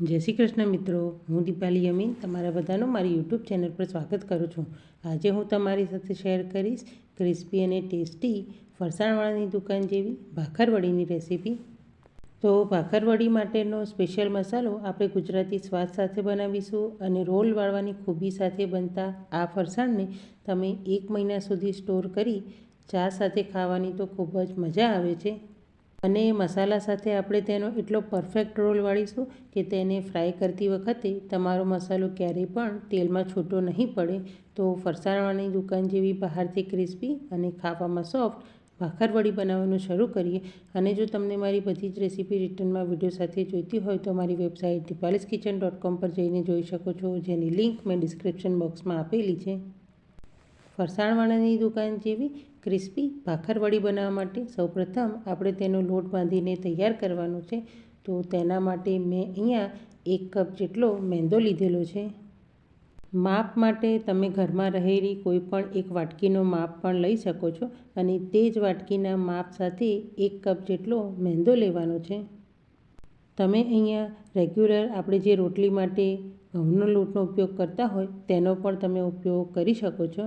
જય શ્રી કૃષ્ણ મિત્રો. હું દીપાલી અમીન તમારા બધાનું મારી યુટ્યુબ ચેનલ પર સ્વાગત કરું છું. આજે હું તમારી સાથે શેર કરીશ ક્રિસ્પી અને ટેસ્ટી ફરસાણવાળાની દુકાન જેવી ભાખરવડીની રેસીપી. તો ભાખરવડી માટેનો સ્પેશિયલ મસાલો આપણે ગુજરાતી સ્વાદ સાથે બનાવીશું અને રોલ વાળવાની ખૂબી સાથે બનતા આ ફરસાણને તમે એક મહિના સુધી સ્ટોર કરી ચા સાથે ખાવાની તો ખૂબ જ મજા આવે છે. અને મસાલા સાથે આપણે તેનો એટલો પરફેક્ટ રોલ વાળીશું કે તેને ફ્રાય કરતી વખતે તમારો મસાલો ક્યારેય પણ તેલમાં છૂટો નહીં પડે. તો ફરસાણવાની દુકાન જેવી બહારથી ક્રિસ્પી અને ખાવામાં સોફ્ટ ભાખરવડી બનાવવાનું શરૂ કરીએ. અને જો તમને મારી બધી જ રેસીપી રિટર્નમાં વીડિયો સાથે જોઈતી હોય તો મારી વેબસાઇટ દીપાલીસ કિચન ડોટ કોમ પર જઈને જોઈ શકો છો, જેની લિંક મેં ડિસ્ક્રિપ્શન બોક્સમાં આપેલી છે. ફરસાણવાળાની દુકાન જેવી ક્રિસ્પી ભાખરવડી બનાવવા માટે. સૌપ્રથમ આપણે તેનો લોટ બાંધીને તૈયાર કરવાનો છે. તો તેના માટે મેં અહીંયા એક કપ જેટલો મેંદો લીધેલો છે. માપ માટે તમે ઘરમાં રહેલી કોઈ પણ એક વાટકીનો માપ પણ લઈ શકો છો અને તે જ વાટકીના માપ સાથે એક કપ જેટલો મેંદો લેવાનો છે. તમે અહીંયા રેગ્યુલર આપણે જે રોટલી માટે ઘઉંનો લોટનો ઉપયોગ કરતા હોય તેનો પણ તમે ઉપયોગ કરી શકો છો.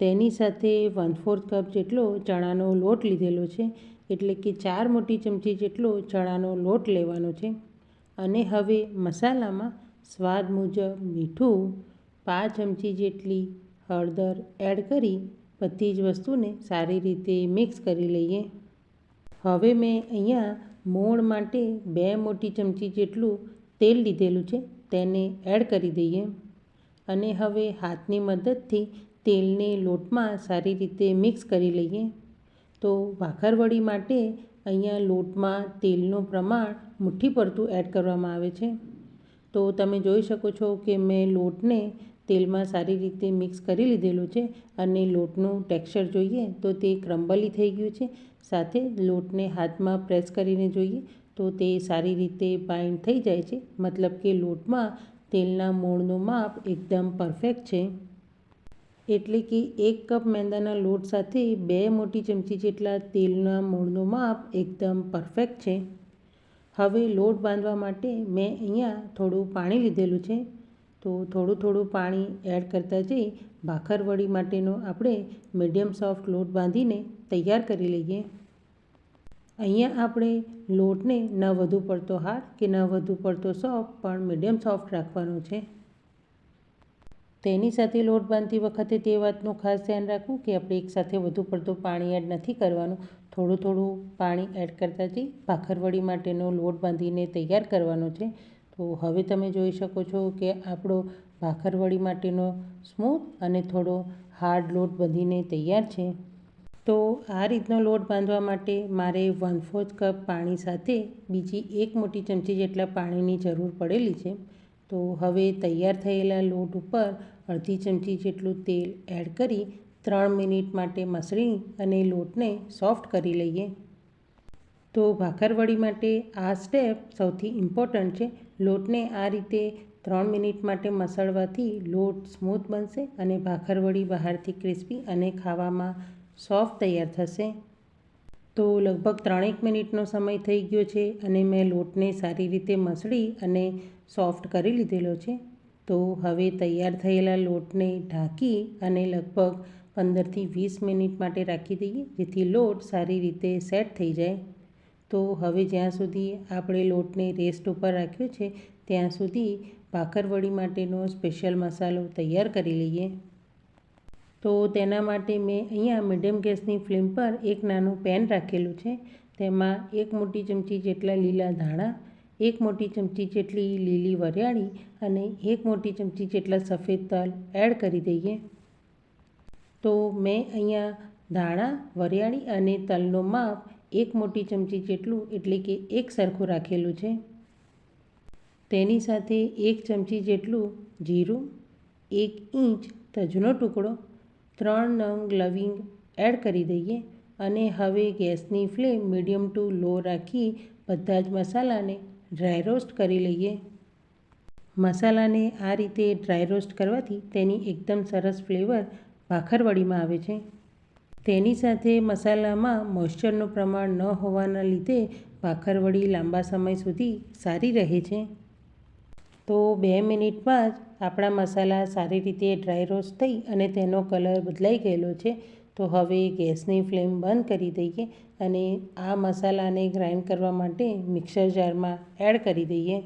તેની સાથે વન ફોર્થ કપ જેટલો ચણાનો લોટ લીધેલો છે, એટલે કે ચાર મોટી ચમચી જેટલો ચણાનો લોટ લેવાનો છે. અને હવે મસાલામાં સ્વાદ મુજબ મીઠું, પાંચ ચમચી જેટલી હળદર એડ કરી બધી જ વસ્તુને સારી રીતે મિક્સ કરી લઈએ. હવે મેં અહીંયા મોણ માટે બે મોટી ચમચી જેટલું તેલ લીધેલું છે, તેને એડ કરી દઈએ. અને હવે હાથની મદદથી તેલને લોટમાં સારી રીતે મિક્સ કરી લઈએ. તો ભાખરવડી માટે અહીંયા લોટમાં તેલનું પ્રમાણ મુઠ્ઠી પડતું એડ કરવામાં આવે છે. તો તમે જોઈ શકો છો કે મેં લોટને તેલમાં સારી રીતે મિક્સ કરી લીધેલું છે અને લોટનું ટેક્સચર જોઈએ તો તે ક્રમ્બલી થઈ ગયું છે. સાથે લોટને હાથમાં પ્રેસ કરીને જોઈએ તો તે સારી રીતે બાઇન્ડ થઈ જાય છે. મતલબ કે લોટમાં તેલના મૂળનું માપ એકદમ પરફેક્ટ છે. એટલે કે એક કપ મેંદાના લોટ સાથે બે મોટી ચમચી જેટલા તેલના મૂળનું માપ એકદમ પરફેક્ટ છે. હવે લોટ બાંધવા માટે મેં અહીંયા થોડું પાણી લીધેલું છે. તો થોડું થોડું પાણી એડ કરતા જઈ ભાખરવડી માટેનો આપણે મીડિયમ સોફ્ટ લોટ બાંધીને તૈયાર કરી લઈએ. અહીંયા આપણે લોટને ન વધુ પડતો હાર્ડ કે ન વધુ પડતો સોફ્ટ પણ મીડિયમ સોફ્ટ રાખવાનો છે. તેની સાથે લોટ બાંધતી વખતે તે વાતનું ખાસ ધ્યાન રાખવું કે આપણે એકસાથે વધુ પડતું પાણી એડ નથી કરવાનું. થોડું થોડું પાણી એડ કરતા જઈ ભાખરવડી માટેનો લોટ બાંધીને તૈયાર કરવાનો છે. તો હવે તમે જોઈ શકો છો કે આપણો ભાખરવડી માટેનો સ્મૂથ અને થોડો હાર્ડ લોટ બાંધીને તૈયાર છે. તો આ રીતનો લોટ બાંધવા માટે મારે વન ફોર્થ કપ પાણી સાથે બીજી એક મોટી ચમચી જેટલા પાણીની જરૂર પડેલી છે. તો હવે તૈયાર થયેલા લોટ ઉપર અડધી ચમચી જેટલું તેલ એડ કરી ત્રણ મિનિટ માટે મસળી અને લોટને સોફ્ટ કરી લઈએ. તો ભાખરવડી માટે આ સ્ટેપ સૌથી ઇમ્પોર્ટન્ટ છે. લોટને આ રીતે ત્રણ મિનિટ માટે મસળવાથી લોટ સ્મૂથ બનશે અને ભાખરવડી બહારથી ક્રિસ્પી અને ખાવામાં સોફ્ટ તૈયાર થશે. તો લગભગ ત્રણેક મિનિટનો સમય થઈ ગયો છે અને મેં લોટને સારી રીતે મસળી અને સોફ્ટ કરી લીધેલો છે. તો હવે તૈયાર થયેલા લોટને ઢાંકી અને લગભગ પંદરથી વીસ મિનિટ માટે રાખી દઈએ, જેથી લોટ સારી રીતે સેટ થઈ જાય. તો હવે જ્યાં સુધી આપણે લોટને રેસ્ટ ઉપર રાખ્યો છે, ત્યાં સુધી ભાખરવડી માટેનો સ્પેશિયલ મસાલો તૈયાર કરી લઈએ. તો તેના માટે મેં અહીંયા મીડિયમ ગેસની ફ્લેમ પર એક નાનું પેન રાખેલું છે. તેમાં એક મોટી ચમચી જેટલા લીલા ધાણા, એક મોટી ચમચી જેટલી લીલી વરિયાળી અને એક મોટી ચમચી જેટલા સફેદ તલ એડ કરી દઈએ. તો મેં અહીંયા ધાણા, વરિયાળી અને તલનો માપ એક મોટી ચમચી જેટલું એટલે કે એક સરખું રાખેલું છે. તેની સાથે એક ચમચી જેટલું જીરું, એક ઇંચ તજનો ટુકડો ત્રણ નંગ લવિંગ એડ કરી દઈએ અને હવે ગેસની ફ્લેમ મીડિયમ ટુ લો રાખી બધા જ મસાલાને ડ્રાય રોસ્ટ કરી લઈએ. મસાલાને આ રીતે ડ્રાય રોસ્ટ કરવાથી તેની એકદમ સરસ ફ્લેવર ભાખરવડીમાં આવે છે. તેની સાથે મસાલામાં મોઇશ્ચરનું પ્રમાણ ન હોવાના લીધે ભાખરવડી લાંબા સમય સુધી સારી રહે છે. તો બે મિનિટમાં જ આપણા મસાલા સારી રીતે ડ્રાય રોસ્ટ થઈ અને તેનો કલર બદલાઈ ગયેલો છે. તો હવે ગેસની ફ્લેમ બંધ કરી દઈએ અને આ મસાલાને ગ્રાઇન્ડ કરવા માટે મિક્સર જારમાં એડ કરી દઈએ.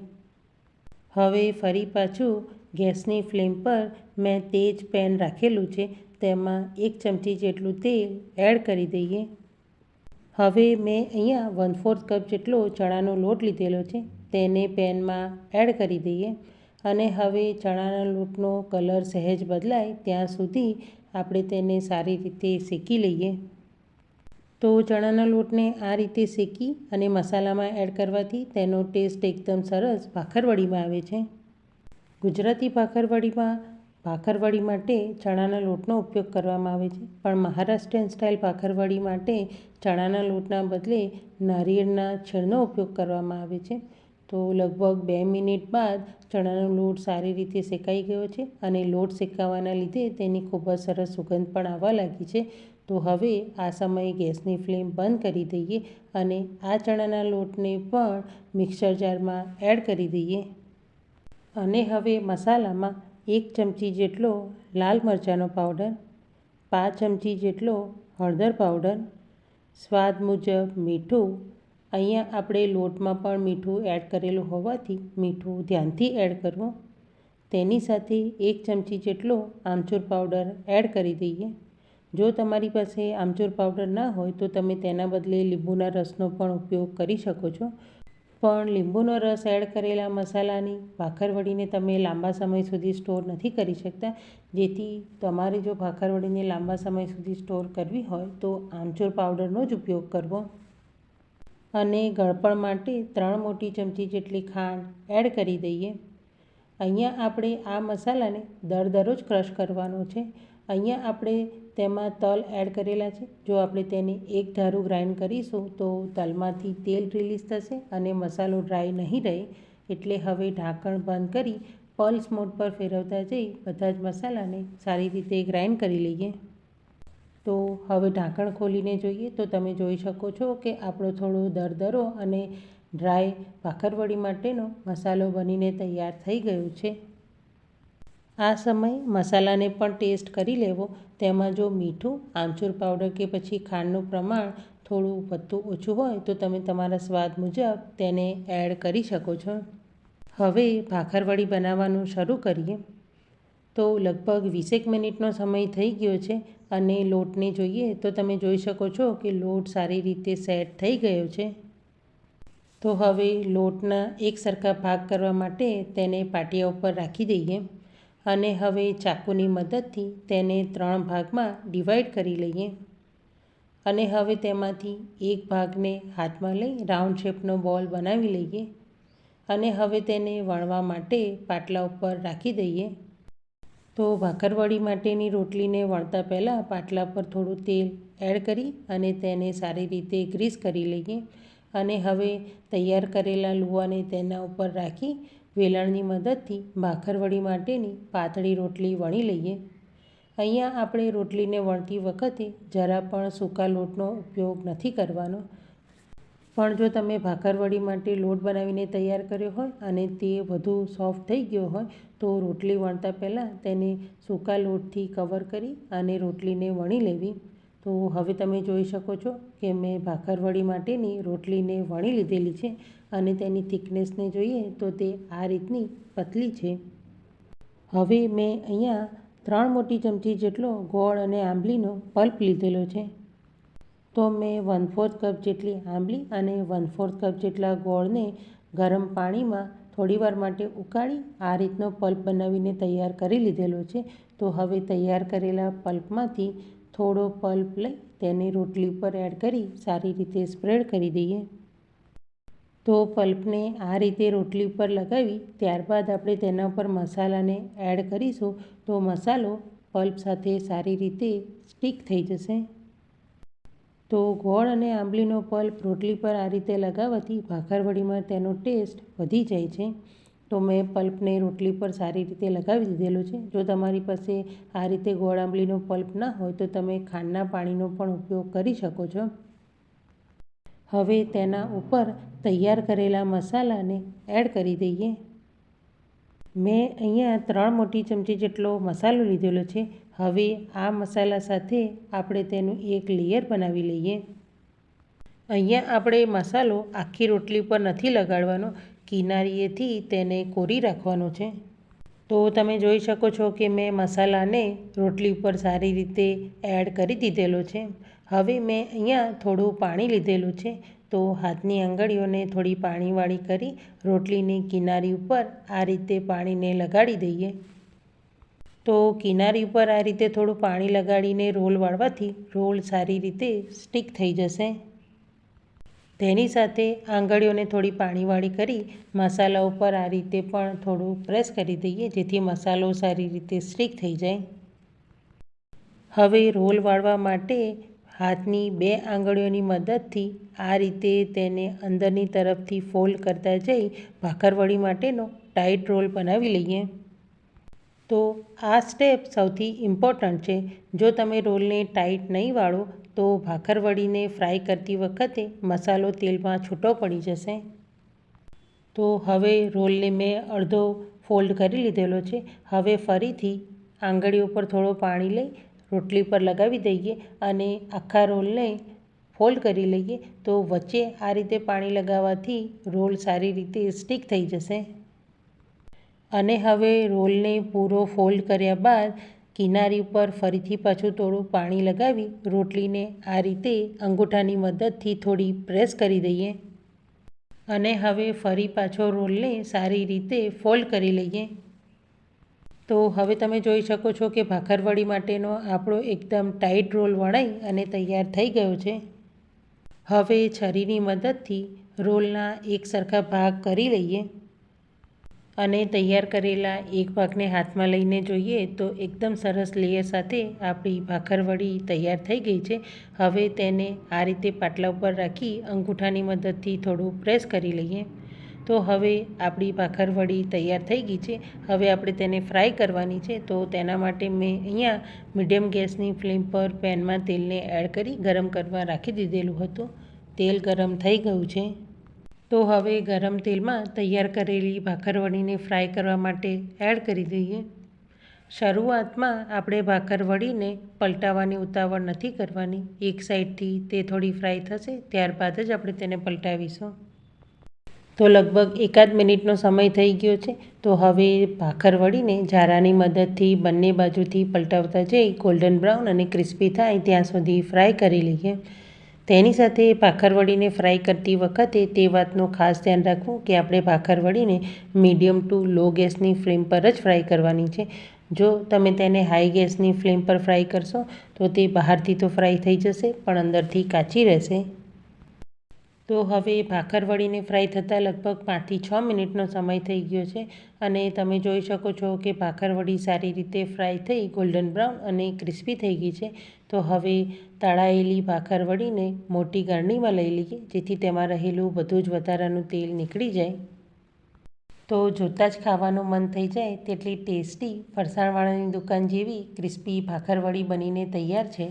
હવે ફરી પાછું ગેસની ફ્લેમ પર મેં તેજ પેન રાખેલું છે. તેમાં એક ચમચી જેટલું તેલ એડ કરી દઈએ. હવે મેં અહીંયા વન ફોર્થ કપ જેટલો ચણાનો લોટ લીધેલો છે. તેને પેનમાં એડ કરી દઈએ અને હવે ચણાના લોટનો કલર સહેજ બદલાય ત્યાં સુધી આપણે તેને સારી રીતે શેકી લઈએ. તો ચણાના લોટને આ રીતે શેકી અને મસાલામાં એડ કરવાથી તેનો ટેસ્ટ એકદમ સરસ ભાખરવડીમાં આવે છે. ગુજરાતી ભાખરવડીમાં ભાખરવડી માટે ચણાના લોટનો ઉપયોગ કરવામાં આવે છે. પણ મહારાષ્ટ્રીયન સ્ટાઇલ ભાખરવડી માટે ચણાના લોટના બદલે નારિયેળના છીણનો ઉપયોગ કરવામાં આવે છે. તો લગભગ બે મિનિટ બાદ ચણાનો લોટ સારી રીતે શેકાઈ ગયો છે અને લોટ શેકાવાના લીધે તેની ખૂબ જ સરસ સુગંધ પણ આવવા લાગી છે. તો હવે આ સમયે ગેસની ફ્લેમ બંધ કરી દઈએ અને આ ચણાના લોટને પણ મિક્સર જારમાં એડ કરી દઈએ. અને હવે મસાલામાં એક ચમચી જેટલો લાલ મરચાંનો પાવડર, પાંચ ચમચી જેટલો હળદર પાવડર, સ્વાદ મુજબ મીઠું અહીંયા આપણે લોટમાં પણ મીઠું એડ કરેલું હોવાથી મીઠું ધ્યાનથી એડ કરવું. તેની સાથે એક ચમચી જેટલો આમચૂર પાવડર એડ કરી દઈએ. જો તમારી પાસે આમચૂર પાવડર ના હોય તો તમે તેના બદલે લીંબુના રસનો પણ ઉપયોગ કરી શકો છો. પણ લીંબુનો રસ એડ કરેલા મસાલાની ભાખરવડીને તમે લાંબા સમય સુધી સ્ટોર નથી કરી શકતા. જેથી તમારે જો ભાખરવડીને લાંબા સમય સુધી સ્ટોર કરવી હોય તો આમચૂર પાવડરનો જ ઉપયોગ કરવો. અને ગળપણ માટે ત્રણ મોટી ચમચી જેટલી ખાંડ એડ કરી દઈએ. અહીંયા આપણે આ મસાલાને દર દરરોજ ક્રશ કરવાનો છે. અહીંયા આપણે તેમાં તલ એડ કરેલા છે. જો આપણે તેને એક ધારું ગ્રાઇન્ડ કરીશું તો તલમાંથી તેલ રિલીઝ થશે અને મસાલો ડ્રાય નહીં રહે એટલે હવે ઢાંકણ બંધ કરી પલ્સ મોડ પર ફેરવતા જઈ બધા જ મસાલાને સારી રીતે ગ્રાઇન્ડ કરી લઈએ. તો હવે ઢાંકણ ખોલીને જોઈએ તો તમે જોઈ શકો છો કે આપણો થોડો દરદરો અને ડ્રાય ભાખરવડી માટેનો મસાલો બનીને તૈયાર થઈ ગયો છે. આ સમયે મસાલાને પણ ટેસ્ટ કરી લેવો. તેમાં જો મીઠું, આમચૂર પાવડર કે પછી ખાંડનું પ્રમાણ થોડું વધતું ઓછું હોય તો તમે તમારા સ્વાદ મુજબ તેને એડ કરી શકો છો. હવે ભાખરવડી બનાવવાનું શરૂ કરીએ. તો લગભગ વીસેક મિનિટનો સમય થઈ ગયો છે. અને લોટને જોઈએ તો તમે જોઈ શકો છો કે લોટ સારી રીતે સેટ થઈ ગયો છે. તો હવે લોટના એક સરખા ભાગ કરવા માટે તેને પાટિયા ઉપર રાખી દઈએ અને હવે ચાકુની મદદથી તેને ત્રણ ભાગમાં ડિવાઈડ કરી લઈએ. અને હવે તેમાંથી એક ભાગને હાથમાં લઈ રાઉન્ડ શેપનો બોલ બનાવી લઈએ અને હવે તેને વણવા માટે પાટલા ઉપર રાખી દઈએ. તો ભાખરવડી માટેની રોટલીને વણતા પહેલાં પાટલા પર થોડું તેલ એડ કરી અને તેને સારી રીતે ગ્રીસ કરી લઈએ અને હવે તૈયાર કરેલા લુવાને તેના ઉપર રાખી વેલણની મદદથી ભાખરવડી માટેની પાતળી રોટલી વણી લઈએ. અહીંયા આપણે રોટલીને વણતી વખતે જરા પણ સૂકા લોટનો ઉપયોગ નથી કરવાનો. પણ જો તમે ભાખરવડી માટે લોટ બનાવીને તૈયાર કર્યો હોય અને તે વધુ સોફ્ટ થઈ ગયો હોય, તો રોટલી વણતા પહેલાં તેને સૂકા લોટથી કવર કરી અને રોટલીને વણી લેવી. તો હવે તમે જોઈ શકો છો કે મેં ભાખરવડી માટેની રોટલીને વણી લીધેલી છે અને તેની થિકનેસને જોઈએ તો તે આ રીતની પતલી છે. હવે મેં અહીંયા ત્રણ મોટી ચમચી જેટલો ગોળ અને આંબલીનો પલ્પ લીધેલો છે. તો મેં વન ફોર્થ કપ જેટલી આંબલી અને વન ફોર્થ કપ જેટલા ગોળને ગરમ પાણીમાં થોડીવાર માટે ઉકાળી આ રીતનો પલ્પ બનાવીને તૈયાર કરી લીધેલો છે. તો હવે તૈયાર કરેલા પલ્પમાંથી થોડો પલ્પ લઈ તેને રોટલી પર એડ કરી સારી રીતે સ્પ્રેડ કરી દઈએ. તો પલ્પને આ રીતે રોટલી ઉપર લગાવી ત્યારબાદ આપણે તેના ઉપર મસાલાને એડ કરીશું તો મસાલો પલ્પ સાથે સારી રીતે સ્ટીક થઈ જશે. તો ગોળ અને આંબલીનો પલ્પ રોટલી પર આ રીતે લગાવવાથી ભાખરવડીમાં તેનો ટેસ્ટ વધી જાય છે. તો મેં પલ્પને રોટલી પર સારી રીતે લગાવી દીધેલો છે. જો તમારી પાસે આ રીતે ગોળ આંબલીનો પલ્પ ના હોય તો તમે ખાંડના પાણીનો પણ ઉપયોગ કરી શકો છો. હવે તેના ઉપર તૈયાર કરેલા મસાલાને એડ કરી દઈએ. મેં અહીંયા ત્રણ મોટી ચમચી જેટલો મસાલો લીધેલો છે. હવે આ મસાલા સાથે આપણે તેનું એક લેયર બનાવી લઈએ. અહીંયા આપણે મસાલો આખી રોટલી પર નથી લગાડવાનો, કિનારીએથી તેને કોરી રાખવાનો છે. તો તમે જોઈ શકો છો કે મેં મસાલાને રોટલી ઉપર સારી રીતે એડ કરી દીધેલો છે. હવે મેં અહીંયા થોડું પાણી લીધેલું છે. તો હાથની આંગળીઓને થોડી પાણીવાળી કરી રોટલીની કિનારી ઉપર આ રીતે પાણીને લગાડી દઈએ. તો કિનારી ઉપર આ રીતે થોડું પાણી લગાડીને રોલ વાળવાથી રોલ સારી રીતે સ્ટીક થઈ જશે. તેની સાથે આંગળીઓને થોડી પાણીવાળી કરી મસાલા ઉપર આ રીતે પણ થોડું પ્રેસ કરી દઈએ, જેથી મસાલો સારી રીતે સ્ટીક થઈ જાય. હવે રોલ વાળવા માટે હાથની બે આંગળીઓની મદદથી આ રીતે તેને અંદરની તરફથી ફોલ્ડ કરતા જઈ ભાખરવડી માટેનો ટાઈટ રોલ બનાવી લઈએ. તો આ સ્ટેપ સૌથી ઇમ્પોર્ટન્ટ છે. જો તમે રોલને ટાઈટ નહીં વાળો, તો ભાખરવડીને ફ્રાય કરતી વખતે મસાલો તેલમાં છૂટો પડી જશે. તો હવે રોલને મેં અડધો ફોલ્ડ કરી લીધેલો છે. હવે ફરીથી આંગળી ઉપર થોડો પાણી લઈ રોટલી પર લગાવી દઈએ અને આખા રોલને ફોલ્ડ કરી લઈએ. તો વચ્ચે આ રીતે પાણી લગાવવાથી રોલ સારી રીતે સ્ટીક થઈ જશે. અને હવે રોલને પૂરો ફોલ્ડ કર્યા બાદ કિનારી ઉપર ફરીથી પાછું થોડું પાણી લગાવી રોટલીને આ રીતે અંગૂઠાની મદદથી થોડી પ્રેસ કરી દઈએ. અને હવે ફરી પાછો રોલને સારી રીતે ફોલ્ડ કરી લઈએ. તો હવે તમે જોઈ શકો છો કે ભાખરવડી માટેનો આપણો એકદમ ટાઈટ રોલ વણાઈ અને તૈયાર થઈ ગયો છે. હવે છરીની મદદથી રોલના એક સરખા ભાગ કરી લઈએ. અને તૈયાર કરેલા એક ભાગને હાથમાં લઈને જોઈએ તો એકદમ સરસ લેયર સાથે આપણી ભાખરવડી તૈયાર થઈ ગઈ છે. હવે તેને આ રીતે પાટલા ઉપર રાખી અંગૂઠાની મદદથી થોડું પ્રેસ કરી લઈએ. તો હવે આપણી ભાખરવડી તૈયાર થઈ ગઈ છે. હવે આપણે તેને ફ્રાય કરવાની છે. તો તેના માટે મેં અહીંયા મીડિયમ ગેસની ફ્લેમ પર પેનમાં તેલને એડ કરી ગરમ કરવા રાખી દીધેલું હતું. તેલ ગરમ થઈ ગયું છે. તો હવે ગરમ તેલમાં તૈયાર કરેલી ભાખરવડીને ફ્રાય કરવા માટે એડ કરી દઈએ. શરૂઆતમાં આપણે ભાખરવડીને પલટાવવાની ઉતાવળ નથી કરવાની. એક સાઈડથી તે થોડી ફ્રાય થશે, ત્યારબાદ જ આપણે તેને પલટાવીશું. તો લગભગ એકાદ મિનિટનો સમય થઈ ગયો છે, તો હવે ભાખરવડીને ઝારાની મદદથી બંને બાજુથી પલટાવતા જઈ ગોલ્ડન બ્રાઉન અને ક્રિસ્પી થાય ત્યાં સુધી ફ્રાય કરી લઈએ. તેની સાથે ભાખરવડીને ફ્રાય કરતી વખતે તે વાતનું ખાસ ધ્યાન રાખવું કે આપણે ભાખરવડીને મીડિયમ ટુ લો ગેસની ફ્લેમ પર જ ફ્રાય કરવાની છે. જો તમે તેને હાઈ ગેસની ફ્લેમ પર ફ્રાય કરશો તો તે બહારથી તો ફ્રાય થઈ જશે, પણ અંદરથી કાચી રહેશે. તો હવે ભાખરવડીને ફ્રાય થતાં લગભગ પાંચથી છ મિનિટનો સમય થઈ ગયો છે અને તમે જોઈ શકો છો કે ભાખરવડી સારી રીતે ફ્રાય થઈ ગોલ્ડન બ્રાઉન અને ક્રિસ્પી થઈ ગઈ છે. તો હવે તળાયેલી ભાખરવડીને મોટી ગારણીમાં લઈ લઈએ, જેથી તેમાં રહેલું બધું જ વધારાનું તેલ નીકળી જાય. તો જોતાં જ ખાવાનું મન થઈ જાય તેટલી ટેસ્ટી ફરસાણવાળાની દુકાન જેવી ક્રિસ્પી ભાખરવડી બનીને તૈયાર છે.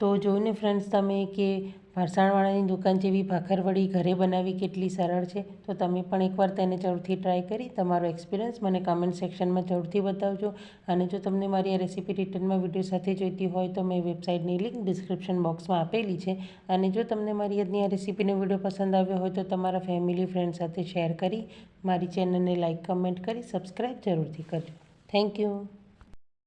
તો જોઈને ફ્રેન્ડ્સ તમે કે ફરસાણવાળાની દુકાન જેવી ભાખરવડી ઘરે બનાવી કેટલી સરળ છે? તો તમે પણ એકવાર તેને જરૂરથી ટ્રાય કરી, તમારો એક્સપિરિયન્સ મને કમેન્ટ સેક્શનમાં જરૂરથી બતાવજો. અને જો તમને મારી આ રેસીપી રિટર્નમાં વીડિયો સાથે જોઈતી હોય તો મેં વેબસાઇટની લિંક ડિસ્ક્રિપ્શન બોક્સમાં આપેલી છે. અને જો તમને મારી આજની આ રેસીપીનો વીડિયો પસંદ આવ્યો હોય તો તમારા ફેમિલી ફ્રેન્ડ સાથે શેર કરી, મારી ચેનલને લાઇક કમેન્ટ કરી સબસ્ક્રાઈબ જરૂરથી કરજો. Thank you